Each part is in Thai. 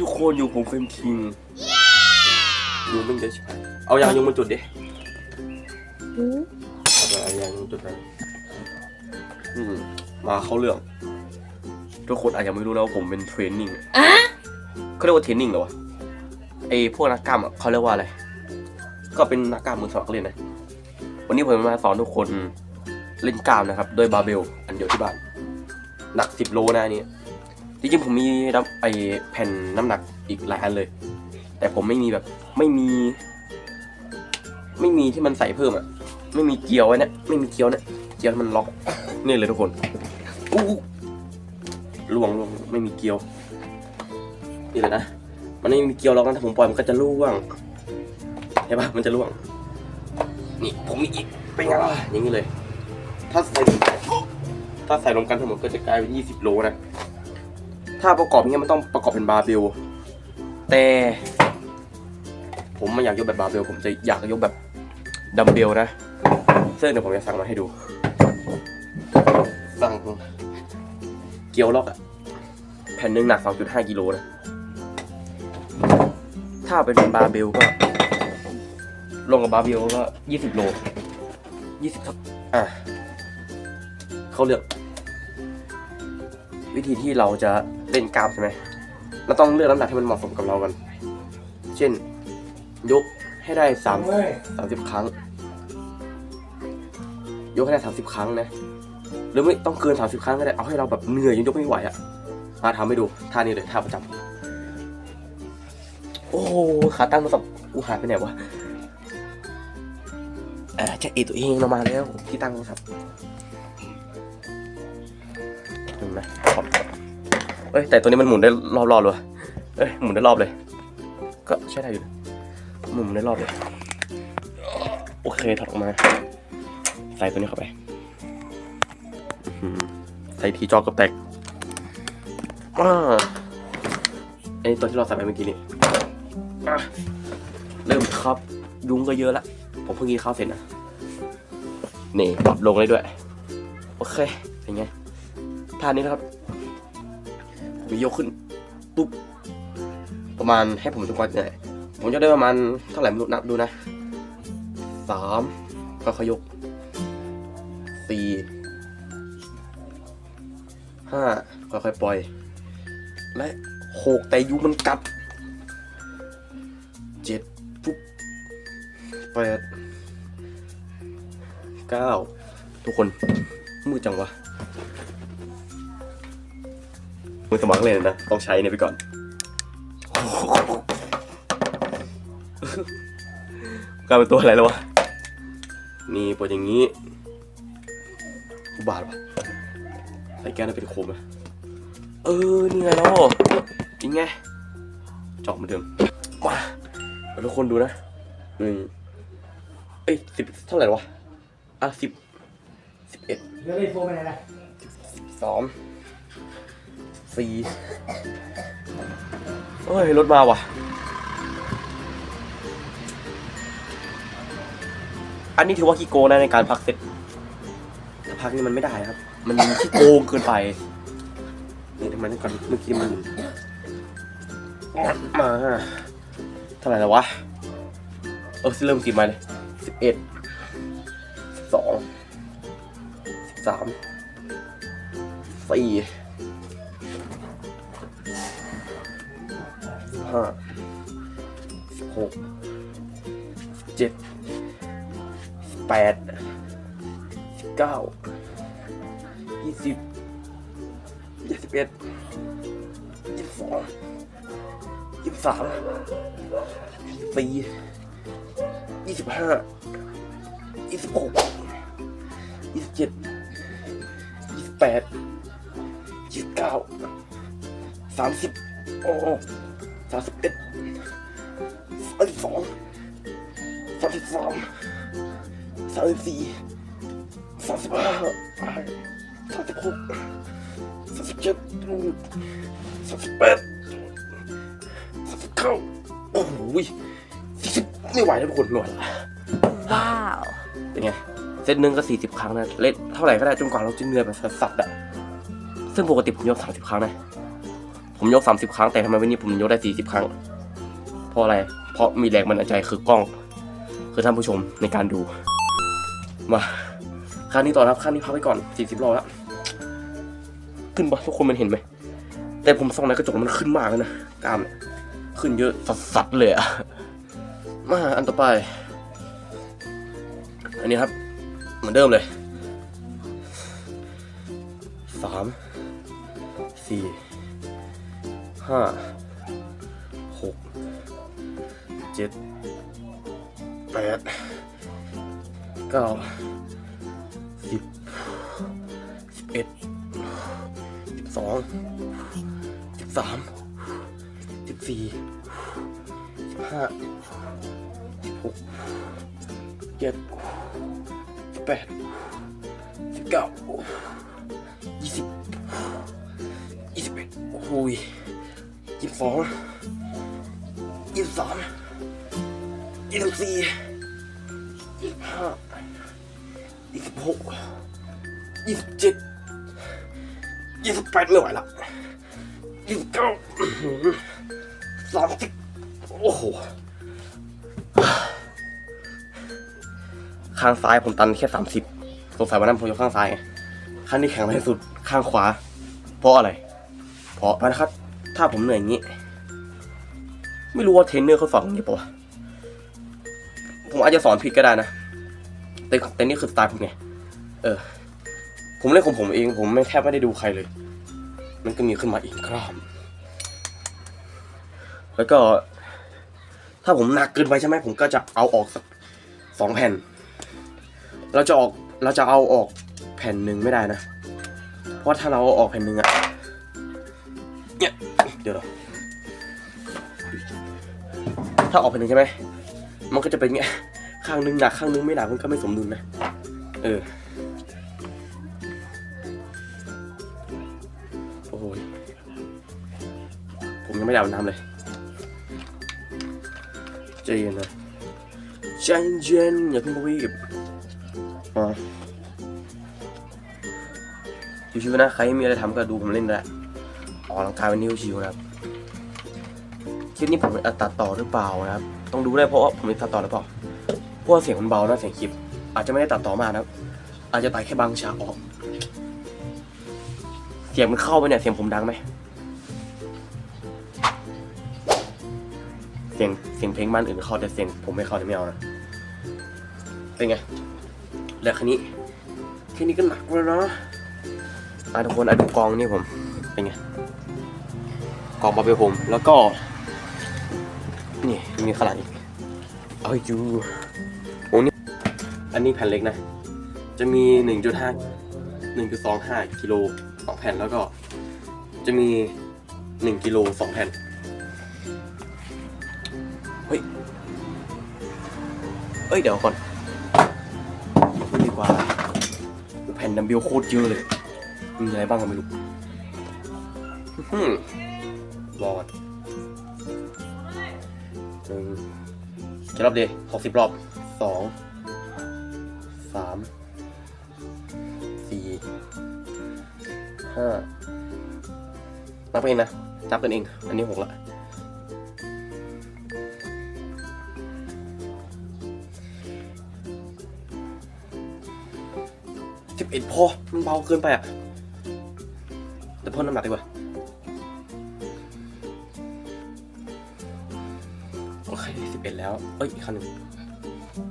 ทุกคนอยู่ผมเฟรมคิงยุงไม่เยอะใช่ไหมเอายางยุงมาจุดดิอืมเอาไปเอายางยุงจุดไปอืมมาเข้าเรื่อง ทุกคนอาจจะไม่รู้นะว่าผมเป็นเทรนนิ่งอะเขาเรียกว่าเทรนนิ่งเหรอวะไอพวกนักกล้ามอะเขาเรียกว่าอะไร ก็เป็นนักกล้ามมือสมัครเล่นนะ วันนี้ผมมาสอนทุกคนเล่นกล้ามนะครับด้วยบาร์เบลอันเดียวที่บ้านหนักสิบโลนะอันนี้ จริงๆผมมีรับไอแผ่นน้ำหนักอีกหลายอันเลย แต่ผมไม่มีแบบไม่มี ไม่มีที่มันใส่เพิ่มอะไม่มีเกลียวไว้เนี่ยไม่มีเกลียวเนี่ยเกลียวมันล็อกนี่เลยทุกคนอู้ล่วงล่วงไม่มีเกลียวนี่เลยนะมันไม่มีเกลียวล็อกนะถ้าผมปล่อยมันก็จะล่วงเห็นปะมันจะล่วง นี่ผมมีอีกเป็นไงล่ะอย่างนี้เลย ถ้าใส่ถ้าใส่รวมกันทั้งหมดก็จะกลายเป็น 20 โลนะ ถ้าประกอบอย่างเงี้ยมันต้องประกอบเป็นบาร์เบลแต่ ผมไม่อยากยกแบบบาร์เบลผมจะอยากยกแบบดัมเบลนะซึ่งเดี๋ยวผมจะสั่งมาให้ดู สั่งเกียวล็อกอะแผ่นหนึ่งหนัก 2.5 กิโลนะ ถ้าเป็นบาร์เบลก็ ลงกับบาร์เบลก็ 20 โล 20ครับอะเขาเลือก วิธีที่เราจะเล่นกล้ามใช่ไหมเราต้องเลือกน้ำหนักที่มันเหมาะสมกับเรากัน เช่น ยกให้ได้สามสามสิบครั้ง ยกให้ได้สามสิบครั้งนะหรือไม่ต้องเกินสามสิบครั้งก็ได้เอาให้เราแบบเหนื่อยจนยกไม่ไหวอะมาทำให้ดูท่านี้เลยท่าประจำโอ้โหขาตั้งโทรศัพท์กูหายไปไหนวะอ่าจะเอตัวเองเรามาแล้วที่ตั้งโทรศัพท์ นะขอบเอ้ยแต่ตัวนี้มันหมุนได้รอบๆเลยเอ้ยหมุนได้รอบเลย ก็ใช้ได้อยู่หมุนได้รอบเลยโอเคถอดออกมา ใส่ตัวนี้เข้าไปใส่ทีจอกับแตกอ่าไอ้ตัวที่เราใส่ไปเมื่อกี้นี่เริ่มครับยุงก็เยอะละผมเพิ่งกินข้าวเสร็จนะนี่ปรับลงได้ด้วย โอเคเป็นไง ท่านี้นะครับ ผมยกขึ้น ปุ๊บ ประมาณให้ผมจนกว่าจะผมจะได้ประมาณเท่าไหร่ไม่รู้นับดูนะสามก็ขยกสี่ห้าค่อยๆปล่อย และหกแต่ยุมันกัดเจ็ดปุ๊บแปดเก้าทุกคนมือจังวะ มือสมัครเลยนะ ต้องใช้เนี่ยไปก่อน กลายเป็นตัวอะไรแล้ววะ นี่ปวดอย่างนี้ อุบาทวะใส่แก้วได้เป็นโคมอะเออ นี่ไงเนาะจริงไงเจาะเหมือนเดิมมาเดี๋ยวทุกคนดูนะหนึ่งเอ้ยสิบเท่าไหร่วะ อะสิบสิบเอ็ดเดี๋ยวได้โทรไปไหนล่ะสอง สี่เอ้ย รถมาว่ะ อันนี้ถือว่าขี้โกงนะในการพักเสร็จถ้าพักนี่มันไม่ได้ครับ มันขี้โกงเกินไป นี่ทำไมต้องก่อนเมื่อกี้มันมาเท่าไหร่แล้ววะ เออเริ่มสิบมาเลยสิบเอ็ดสองสามสี่ ห้าหกเจ็ดแปดเก้ายี่สิบยี่สิบเอ็ดยี่สิบสองยี่สิบสามสี่ยี่สิบห้ายี่สิบหกยี่สิบเจ็ดยี่สิบแปดยี่สิบเก้าสามสิบโอ้ สามสิบเอ็ดสามสิบสองสามสิบสามสามสิบสี่สามสิบห้าสามสิบหกสามสิบเจ็ดสามสิบแปดสามสิบเก้าโอ้โหสี่สิบไม่ไหวแล้วทุกคนไม่ไหวละว้าว เป็นไง เซตหนึ่งก็สี่สิบครั้งนะ เล่นเท่าไหร่ก็ได้จนกว่าเราจะเหนื่อยแบบสัสๆอะซึ่งปกติผมยกสามสิบครั้งนะ ผมยกสามสิบครั้งแต่ทำไมวันนี้ผมยกได้สี่สิบครั้ง เพราะอะไร เพราะมีแรงบันดาลใจคือกล้อง คือท่านผู้ชมในการดู มาครั้งนี้ต่อครับครั้งนี้พักไว้ก่อนสี่สิบรอบแล้วขึ้นปะทุกคนมันเห็นไหม แต่ผมส่องในกระจกมันขึ้นมากเลยนะกล้ามขึ้นเยอะสัสๆเลยอะมาอันต่อไป อันนี้ครับ เหมือนเดิมเลยสามสี่ ห้าหกเจ็ดแปดเก้าสิบสิบเอ็ดสิบสองสิบสามสิบสี่สิบห้าสิบหกเจ็ดสิบแปดสิบเก้ายี่สิบยี่สิบเอ็ดโอ้โหย ยี่สิบสองยี่สิบสามยี่สิบสี่ยี่สิบห้ายี่สิบหกยี่สิบเจ็ดยี่สิบแปดไม่ไหวละยี่สิบเก้าสามสิบโอ้โหข้างซ้ายผมตันแค่สามสิบสงสัยวันนั้นผมยกข้างซ้ายข้างนี้แข็งแรงสุดข้างขวา เพราะอะไร เพราะนะครับ ถ้าผมเหนื่อยอย่างนี้ ไม่รู้ว่าเทรนเนอร์เขาสอนอย่างนี้ปะวะผมอาจจะสอนผิดก็ได้นะแต่แต่นี่คือสไตล์ผมไงเออ ผมเล่นของผมเอง ผมไม่แทบไม่ได้ดูใครเลย มันก็มีขึ้นมาอีกครามแล้วก็ ถ้าผมหนักเกินไปใช่ไหมผมก็จะเอาออกสักสองแผ่น เราจะออกเราจะเอาออกแผ่นหนึ่งไม่ได้นะ เพราะถ้าเราเอาออกแผ่นหนึ่งอะเนี่ย ดี๋ยวเราถ้าออกแผ่นหนึ่งใช่ไหม มันก็จะเป็นเงี้ย ข้างหนึงหนักข้างหนึงไม่หนักมันก็ไม่สมดุลนะ เออ โอ้ย ผมยังไม่ได้อาบน้ำเลยใจเย็นนะใจเย็นอย่าเพิ่งรีบอ่าชิวๆนะ ใครมีอะไรทำก็ดูผมเล่นได้ กกลังกายเป็นนิ้วชิวนะครับคลิปนี้ผมตัดต่อหรือเปล่านะครับ ต้องดูได้วยเพราะว่าผมมีตัดต่อหรือเปล่าเพราะว่าเสียงมันเบานะเสียงคลิป อาจจะไม่ได้ตัดต่อมานะครับ อาจจะตัดแค่บางฉากออก เสียงมันเข้าไปเนี่ยเสียงผมดังไหมเสียงเสียงเพลงบ้านอื่นเข้าแต่เสียงผมไม่เข้าเนี่ยไม่เอานะเป็นไงแล้วคันนี้แค่นี้ก็หนักแล้วนะอะทุกคนอะดูกองนี่ผมเป็นไง กองบาเบลผมแล้วก็ นี่มีขางหลังอีกเอาอีกจูโอ้นี่อันนี้แผ่นเล็กนะ จะมี 1.5 1.25กิโลสองแผ่นแล้วก็ จะมี 1กิโลสองแผ่นเฮ้ยเอ้ย เดี๋ยวก่อนดีกว่าแผ่นดัมเบลโคตรเยอะเลยมีอะไรบ้างก็ไม่รู้อื้อหือ รอก่อนหนึ่งกี่รอบดีหกสิบรอบสองสามสี่ห้านับเองนะนับกันเอง อันนี้หกละสิบเอ็ดพอ มันเบาเกินไปอะ แต่เพิ่มน้ำหนักดีกว่า เอ้ยอีกขั้นหนึ่ง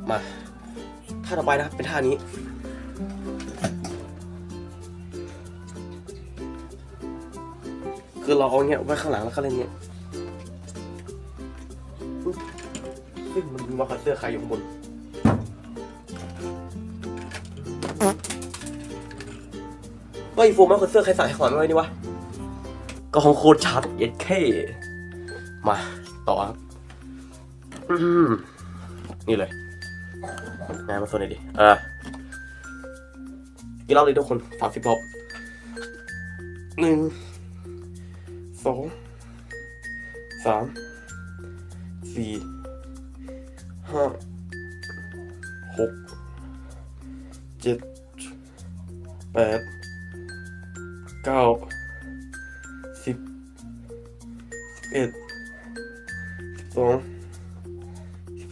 มาท่าต่อไปนะครับเป็นท่านี้คือเราเอาเงี้ยไว้ข้างหลังแล้วก็เล่นเงี้ยซึ่งมันมีมาคัสเตอร์ขายอยู่ข้างบนเฮ้ยโฟมมาคัสเตอร์ใครใส่ให้ขอนไว้นี่วะ ก็ของโคตรชัดเอ็ดเคมา ต่อครับ นี่เลยงานมาโซนหน่อยดิเออกี่รอบเลยทุกคนสามสิบรอบหนึ่งสองสามสี่ห้าหกเจ็ดแปดเก้าสิบเอ็ดสอง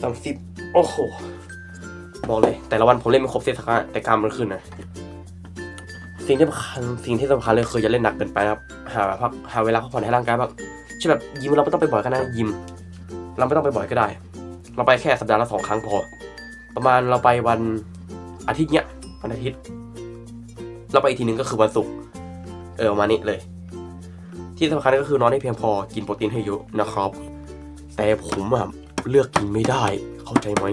สามสิบโอ้โห บอกเลย แต่ละวันผมเล่นไม่ครบเซตสักครั้งแต่กามมันขึ้นนะสิ่งที่สำคัญสิ่งที่สำคัญเลยคืออย่าเล่นหนักเกินไปครับ หาแบบพักหาเวลาพักผ่อนให้ร่างกายบ้างใช่แบบยิมเราไม่ต้องไปบ่อยก็ได้ยิม เราไม่ต้องไปบ่อยก็ได้ เราไปแค่สัปดาห์ละสองครั้งพอ ประมาณเราไปวันอาทิตย์เนี้ยวันอาทิตย์ เราไปอีกทีหนึงก็คือวันศุกร์เออประมาณนี้เลย ที่สำคัญก็คือนอนให้เพียงพอกินโปรตีนให้เยอะนะครับ แต่ผมอะ เลือกกินไม่ได้ เข้าใจไหม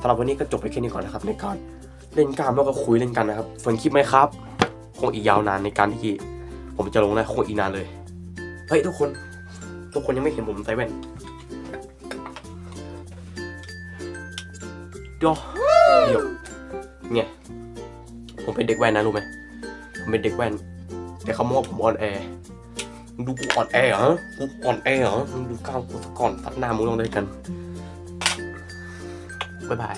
สำหรับวันนี้ก็จบไปแค่นี้ก่อนนะครับ ในการเล่นกล้ามแล้วก็คุยเล่นกันนะครับส่วนคลิปไหมครับ คงอีกยาวนานในการที่ผมจะลงนะคงอีกนานเลย เฮ้ยทุกคน ทุกคนยังไม่เห็นผมใส่แว่นเดี๋ยวเดี๋ยวเนี่ยผมเป็นเด็กแว่นนะรู้ไหมผมเป็นเด็กแว่น แต่เขามองผมออนแอร์ มึงดูกูอ่อนแอเหรอกูอ่อนแอเหรอมึงดูก้าวกูซะก่อนตัดหนามึงลงด้วยกันบ๊ายบาย